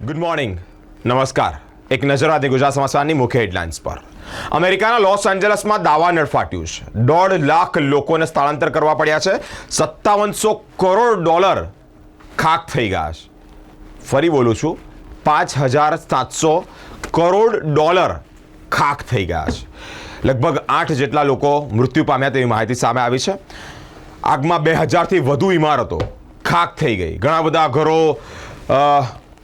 Good morning નમસ્કાર એક નજર આજે ગુજરાત સમાચારની મુખ્ય હેડલાઇન્સ પર. અમેરિકાના લોસ એન્જલસમાં દાવાનળ ફાટ્યું છે. દોઢ લાખ લોકોને સ્થળાંતર કરવા પડ્યા છે. સત્તાવનસો કરોડ ડોલર ખાક થઈ ગયા છે. ફરી બોલું છું. પાંચ હજાર સાતસો કરોડ ડોલર ખાક થઈ ગયા છે. લગભગ આઠ જેટલા લોકો મૃત્યુ પામ્યા તેવી માહિતી સામે આવી છે. આગમાં બે હજારથી વધુ ઇમારતો ખાક થઈ ગઈ. ઘણા બધા ઘરો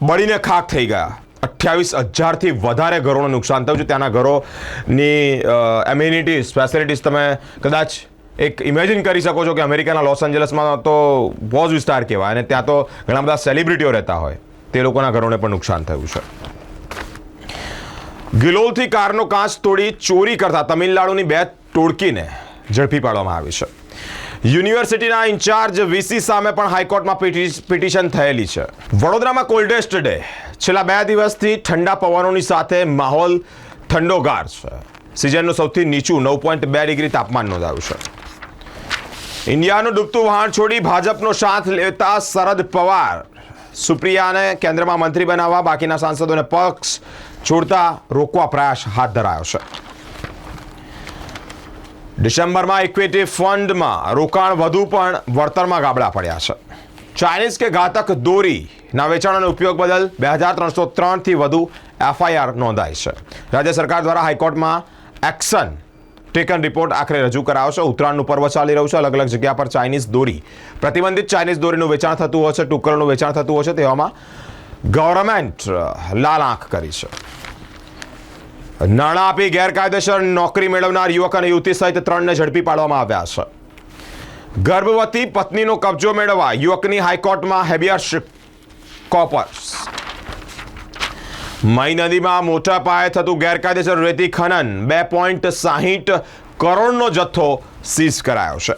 બળીને ખાક થઈ ગયા. અઠ્યાવીસ હજારથી વધારે ઘરોનું નુકસાન થયું છે. ત્યાંના ઘરોની એમ્યુનિટીઝ ફેસિલિટીઝ તમે કદાચ એક ઇમેજિન કરી શકો છો કે અમેરિકાના લોસ એન્જલસમાં તો બહુ વિસ્તાર કહેવાય અને ત્યાં તો ઘણા બધા સેલિબ્રિટીઓ રહેતા હોય. તે લોકોના ઘરોને પણ નુકસાન થયું છે. ગિલોલથી કારનો કાચ તોડી ચોરી કરતા તમિલનાડુની બે ટોળકીને ઝડપી પાડવામાં આવી છે. યુનિવર્સિટીના ઇન્ચાર્જ વીસી સામે પણ હાઈકોર્ટમાં પિટિ- પિટિશન થયેલી છે. વડોદરામાં કોલ્ડેસ્ટ ડે. છેલ્લા બે દિવસથી ઠંડા પવનોની સાથે માહોલ ઠંડોગાર છે. સિઝનનું સૌથી નીચું નવ પોઈન્ટ બે ડિગ્રી તાપમાન નોંધાયું છે. ઇન્ડિયાનું ડૂબતું વહાણ છોડી ભાજપનો સાથ લેતા શરદ પવાર સુપ્રિયાને કેન્દ્રમાં મંત્રી બનાવવા બાકીના સાંસદોને પક્ષ છોડતા રોકવા પ્રયાસ હાથ ધરાયો છે. ડિસેમ્બરમાં ઇક્વિટી ફંડમાં રોકાણ વધુ પણ વળતરમાં ગાબડા પડ્યા છે. ચાઇનીઝ કે ઘાતક દોરીના વેચાણ ઉપયોગ બદલ બે હજાર ત્રણસો ત્રણથી વધુ એફઆઈઆર નોંધાઈ છે. રાજ્ય સરકાર દ્વારા હાઈકોર્ટમાં એક્શન ટેકન રિપોર્ટ આખરે રજૂ કરાયો છે. ઉત્તરાયણનું પર્વ ચાલી રહ્યું છે. અલગ અલગ જગ્યા પર ચાઇનીઝ દોરી, પ્રતિબંધિત ચાઇનીઝ દોરીનું વેચાણ થતું હોય છે ટુકરનું વેચાણ થતું હોય છે, તેવામાં ગવર્મેન્ટ લાલ આંખ કરી છે. નાણાં આપી ગેરકાયદેસર નોકરી મેળવનાર યુવક અને યુવતી સહિત ત્રણને ઝડપી પાડવામાં આવ્યા છે. ગર્ભવતી પત્નીનો કબજો મેળવવા યુવકની હાઈકોર્ટમાં હેબિયસ કોપર્સ. મઈ નદીમાં મોટા પાયે થતું ગેરકાયદેસર રેતી ખનન બે પોઈન્ટ સાહીઠ કરોડનો જથ્થો સીઝ કરાયો છે.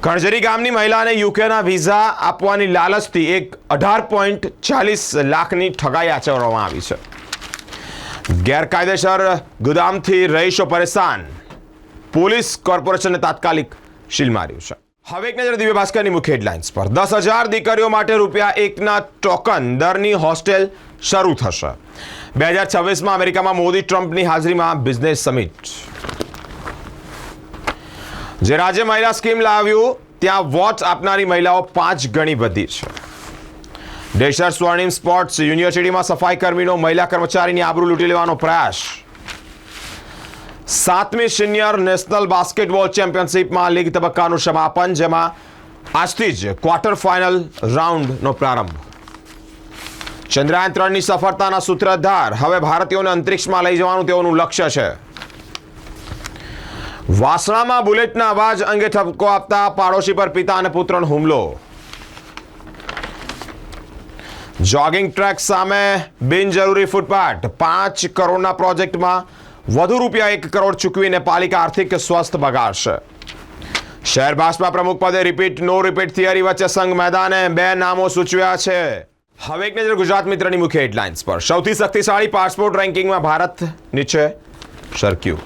કણજરી ગામની મહિલાને યુકેના વિઝા આપવાની લાલચથી એક અઢાર પોઈન્ટ ચાલીસ લાખની ઠગાઈ આચરવામાં આવી છે. ગેરકાયદેસર ગુદામથી રહીશો પરેશાન. પોલીસ કોર્પોરેશનને તાત્કાલિક શીલ માર્યું છે. હવે એક નજર દિવ્ય ભાસ્કરની મુખ્ય હેડલાઇન્સ પર. દસ હજાર દીકરીઓ માટે રૂપિયા એકના ટોકન દરની હોસ્ટેલ શરૂ થશે. બે હજાર છવ્વીસમાં અમેરિકામાં મોદી ટ્રમ્પની હાજરીમાં બિઝનેસ સમિટ. જે રાજ્ય મહિલા સ્કીમ લાવ્યું, ત્યાં વોચ આપનારી મહિલાઓ પાંચ ગણી વધી છે. ડેશર સ્વર્ણિમ સ્પોર્ટ્સ યુનિવર્સિટીમાં સફાઈ કર્મીનો, મહિલા કર્મચારીની આબરૂ લૂંટી લેવાનો પ્રયાસ. સાતમી સિનિયર નેશનલ બાસ્કેટબોલ ચેમ્પિયનશિપમાં લીગ તબક્કાનું સમાપન, જેમાં આજથી જ ક્વાર્ટર ફાઇનલ રાઉન્ડનો પ્રારંભ. ચંદ્રયાન ત્રણની સફળતાના સૂત્રધાર, હવે ભારતીયોને અંતરિક્ષમાં લઈ જવાનું તેઓનું લક્ષ્ય છે. વાસણામાં બુલેટના અવાજ અંગે ઠપકો આપતા પાડોશી પર પિતા અને પુત્રનો હુમલો. જોગિંગ ટ્રેક સામે બિનજરૂરી ફૂટપાથ. પાંચ કરોડના પ્રોજેક્ટમાં વધુ રૂપિયા એક કરોડ ચૂકવીને પાલિકા આર્થિક સ્વસ્થ બગાડશે. શહેર ભાજપા પ્રમુખ પદે રિપીટ નો રિપીટ થિયરી વચ્ચે સંઘ મેદાને બે નામો સૂચવ્યા છે. હવે એક નજર ગુજરાત મિત્રની મુખ્ય હેડલાઇન્સ પર. સૌથી શક્તિશાળી પાસપોર્ટ રેન્કિંગમાં ભારત નીચે સરક્યું.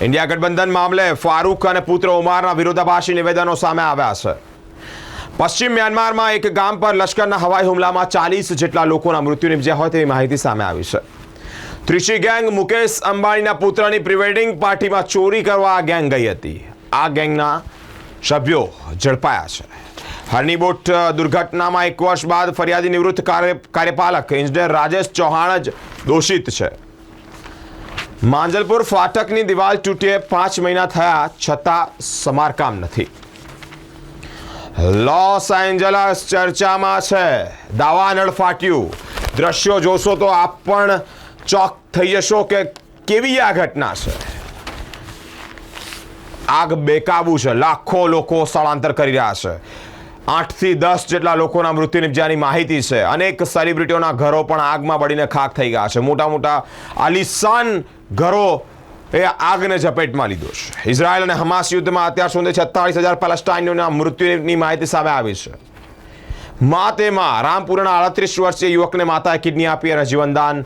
ઇન્ડિયા ગઠબંધન મામલે ફારૂક અને પુત્ર ઉમારના વિરોધાભાસી નિવેદનો સામે આવ્યા છે. પશ્ચિમ મ્યાનમારમાં એક ગામ પર લશ્કરના હવાઈ હુમલામાં ચાલીસ જેટલા લોકોના મૃત્યુ નિપજ્યા હોય તેવી માહિતી સામે આવી છે. ત્રિશી ગેંગ મુકેશ અંબાણીના પુત્રની પ્રિવેડિંગ પાર્ટીમાં ચોરી કરવા આ ગેંગ ગઈ હતી. આ ગેંગના સભ્યો ઝડપાયા છે. હરનીબોટ દુર્ઘટનામાં એક વર્ષ બાદ ફરિયાદી નિવૃત્ત કાર્ય કાર્યપાલક ઇન્જિનિયર રાજેશ ચૌહાણ જ દોષિત છે. માંજલપુર ફાટકની દિવાલ તૂટીએ પાંચ મહિના થયા છતાં સમારકામ નથી. લોસ એન્જલસ ચર્ચામાં છે. દાવાનળ ફાટ્યું. દ્રશ્યો જોશો તો આપ પણ ચોક થઈ જશો કે કેવી આ ઘટના છે? આગ બેકાબુ છે. લાખો લોકો સ્થળાંતર કરી રહ્યા છે. આઠથી દસ જેટલા લોકોના મૃત્યુ નિપજ્યાની માહિતી છે. અનેક સેલિબ્રિટીઓના ઘરો પણ આગમાં બળીને ખાક થઈ ગયા છે. મોટા મોટા આલિશાન ઘરો એ આગને ઝપેટમાં લીધો છે. ઇઝરાયલ અને હમાસ યુદ્ધમાં અત્યાર સુધી છત્તાળીસ હજાર પેલેસ્ટાઇનોના મૃત્યુની માહિતી સામે આવી છે. મા તેમાં રામપુરના આડત્રીસ વર્ષીય યુવકને માતાએ કિડની આપી અને જીવનદાન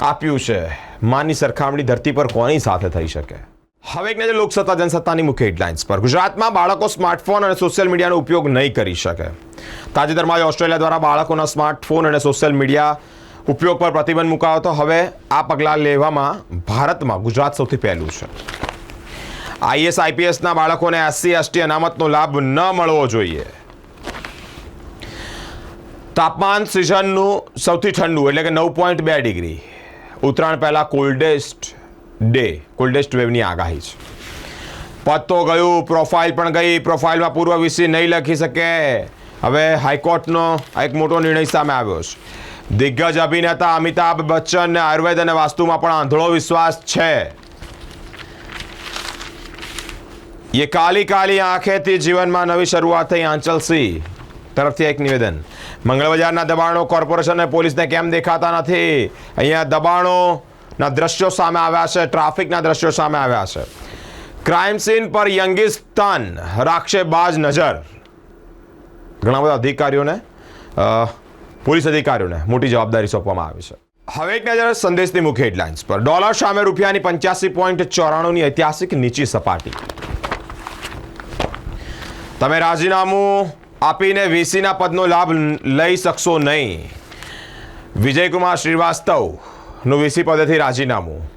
આપ્યું છે. માની સરખામણી ધરતી પર કોની સાથે થઈ શકે? હવે એક નજર લોકસત્તા જનસત્તાની મુખ્ય હેડલાઇન્સ પર. ગુજરાતમાં બાળકો સ્માર્ટફોન અને સોશિયલ મીડિયાનો ઉપયોગ નહીં કરી શકે. તાજેતરમાં ઓસ્ટ્રેલિયા દ્વારા બાળકોના સ્માર્ટફોન અને સોશિયલ મીડિયા ઉપયોગ પર પ્રતિબંધ મુકાયો તો હવે આ પગલાં લેવામાં ભારતમાં ગુજરાત સૌથી પહેલું છે. આઈએસ, આઈપીએસના બાળકોને એસસી, એસટી અનામતનો લાભ ન મળવો જોઈએ. તાપમાન સિઝનનું સૌથી ઠંડુ, એટલે કે નવ પોઈન્ટ બે ડિગ્રી. ઉત્તરાયણ પહેલાં કોલ્ડેસ્ટ ડે કોલ્ડેસ્ટ વેવની આગાહી છે. પદ તો ગયું પ્રોફાઇલ પણ ગઈ પ્રોફાઇલમાં પૂર્વ વિશે નહીં લખી શકે. હવે હાઈકોર્ટનો એક મોટો નિર્ણય સામે આવ્યો છે. દિગ્ગજ અભિનેતા અમિતાભ બચ્ચનને આયુર્વેદ અને વાસ્તુમાં પણ આંધળો વિશ્વાસ છે. યે કાલી કાલી આંખેથી જીવનમાં નવી શરૂઆત થઈ આંચલ સિંહ. તરફથી એક નિવેદન. મંગળ બજારના દબાણો કોર્પોરેશન અને પોલીસને કેમ દેખાતા નથી? અહીંયા દબાણોના દ્રશ્યો સામે આવ્યા છે, ટ્રાફિકના દ્રશ્યો સામે આવ્યા છે. ક્રાઇમ સીન પર યંગિસ્તાન રાખશે બાજ નજર. ઘણા બધા અધિકારીઓને પોલીસ અધિકારીઓને મોટી જવાબદારી સોંપવામાં આવી છે. હવે એક નજર સંદેશની મુખ્ય હેડલાઇન્સ પર. ડોલર સામે રૂપિયાની પંચ્યાસી પોઈન્ટ ચોરાણુંની ઐતિહાસિક નીચી સપાટી. તમે રાજીનામું આપીને વીસીના પદનો લાભ લઈ શકશો નહીં. વિજયકુમાર શ્રીવાસ્તવનું વીસી પદેથી રાજીનામું.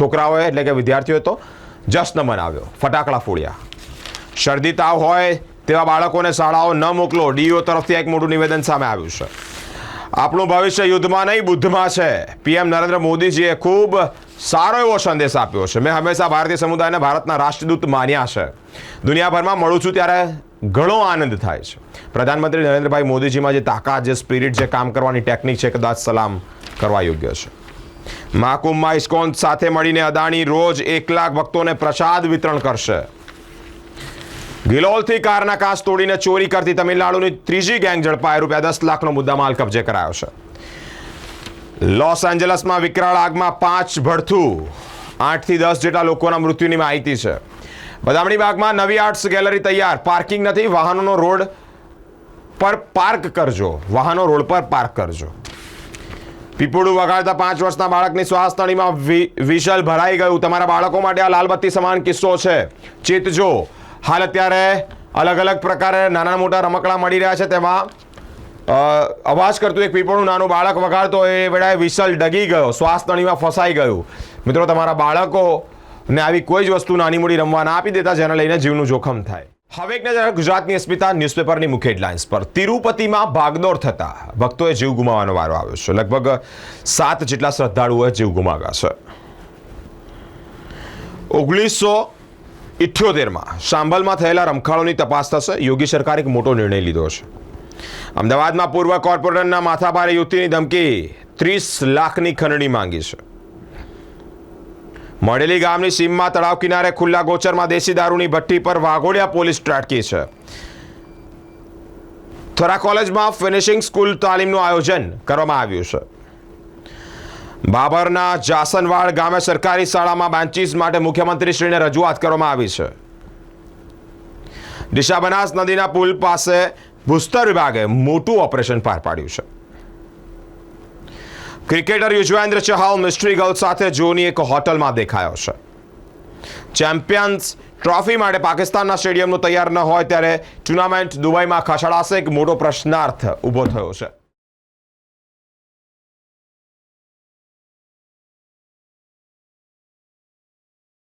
છોકરાઓએ, એટલે કે વિદ્યાર્થીઓએ તો જશ્ન મનાવ્યો. ફટાકડા ફોડ્યા. શરદી તાવ હોય તેવા બાળકોને શાળાઓ ન મોકલો. ડીઓ તરફથી એક મોટું નિવેદન સામે આવ્યું છે. આપણું ભવિષ્ય યુદ્ધમાં નહીં, બુદ્ધમાં છે. પીએમ નરેન્દ્ર મોદીજીએ ખૂબ સારો એવો સંદેશ આપ્યો છે. મેં હંમેશા ભારતીય સમુદાયને ભારતના રાષ્ટ્રદૂત માન્યા છે. દુનિયાભરમાં મળું છું ત્યારે ઘણો આનંદ થાય છે. પ્રધાનમંત્રી નરેન્દ્રભાઈ મોદીજીમાં જે તાકાત, જે સ્પિરિટ, જે કામ કરવાની ટેકનિક છે, કદાચ સલામ કરવા યોગ્ય છે. મહાકુંભમાં ઇસ્કોન સાથે મળીને અદાણી રોજ એક લાખ ભક્તોને પ્રસાદ વિતરણ કરશે. ગિલોલથી કારના કાચ તોડીને ચોરી કરતી તમિલનાડુની ત્રીજી ગેંગ ઝડપાય રૂપિયા દસ લાખનો મુદ્દામાલ કબજે કરાયો છે. લોસ એન્જલસમાં વિકરાળ આગમાં પાંચ ભડથું. આઠથી દસ જેટલા લોકોના મૃત્યુની માહિતી છે. બદામણી બાગમાં નવી આર્ટ્સ ગેલેરી તૈયાર. પાર્કિંગ નથી, વાહનોનો રોડ પર પાર્ક કરજો. વાહનો રોડ પર પાર્ક કરજો. પીપુડું વગાડતા પાંચ વર્ષના બાળકની શ્વાસ વિશલ ભરાઈ ગયું. તમારા બાળકો માટે આ લાલબત્તી સમાન કિસ્સો છે. ચેતજો. હાલ અત્યારે અલગ અલગ પ્રકારે નાના મોટા રમકડા મળી રહ્યા છે તેમાં. અવાજ કરતું એક પીપળું નાનું બાળક વગાડતો એ વેળાએ વિસલ ડગી ગયો શ્વાસ તણીમાં ફસાઈ ગયું. મિત્રો, તમારા બાળકો ને આવી કોઈ જ વસ્તુ નાની મોટી રમવા ના આપી દેતા, જેને લઈને જીવનું જોખમ થાય. હવે એક નજર ગુજરાતની અસ્મિતા ન્યૂઝપેપરની મુખ્ય હેડલાઇન્સ પર. તિરુપતિમાં ભાગદોડ થતા ભક્તોએ જીવ ગુમાવવાનો વારો આવ્યો છે. લગભગ સાત જેટલા શ્રદ્ધાળુઓએ જીવ ગુમાવ્યા છે. ઓગણીસો ઇઠ્યોતેરમાં સાંભલમાં થયેલા રમખાણોની તપાસ થશે. યોગી સરકારે એક મોટો નિર્ણય લીધો છે. અમદાવાદમાં પૂર્વ કોર્પોરેટરના માથાભારે યુવતીની ધમકી, ત્રીસ લાખની ખંડણી માંગી છે. મળેલી ગામની સીમમાં તળાવ કિનારે ખુલ્લા ગોચરમાં દેશી દારૂની ભઠ્ઠી પર વાઘોડિયા પોલીસ ત્રાટકી છે. થરા કોલેજમાં ફિનિશિંગ સ્કૂલ તાલીમનું આયોજન કરવામાં આવ્યું છે. બાબરના જાસનવાડ ગામે સરકારી શાળામાં બેન્ચીસ માટે મુખ્યમંત્રીશ્રીને રજૂઆત કરવામાં આવી છે. ડીસા બનાસ નદીના પુલ પાસે ભૂસ્તર વિભાગે મોટું ઓપરેશન પાર પાડ્યું છે. Cricketer Yuzvendra Chahal mystery girl સાથે જોની એક હોટલમાં દેખાયો છે. ચેમ્પિયન્સ ટ્રોફી માટે પાકિસ્તાનના સ્ટેડિયમનું તૈયાર ન હોય ત્યારે ટુર્નામેન્ટ દુબઈમાં ખસેડાશે એક મોટો પ્રશ્નાર્થ ઊભો થયો છે.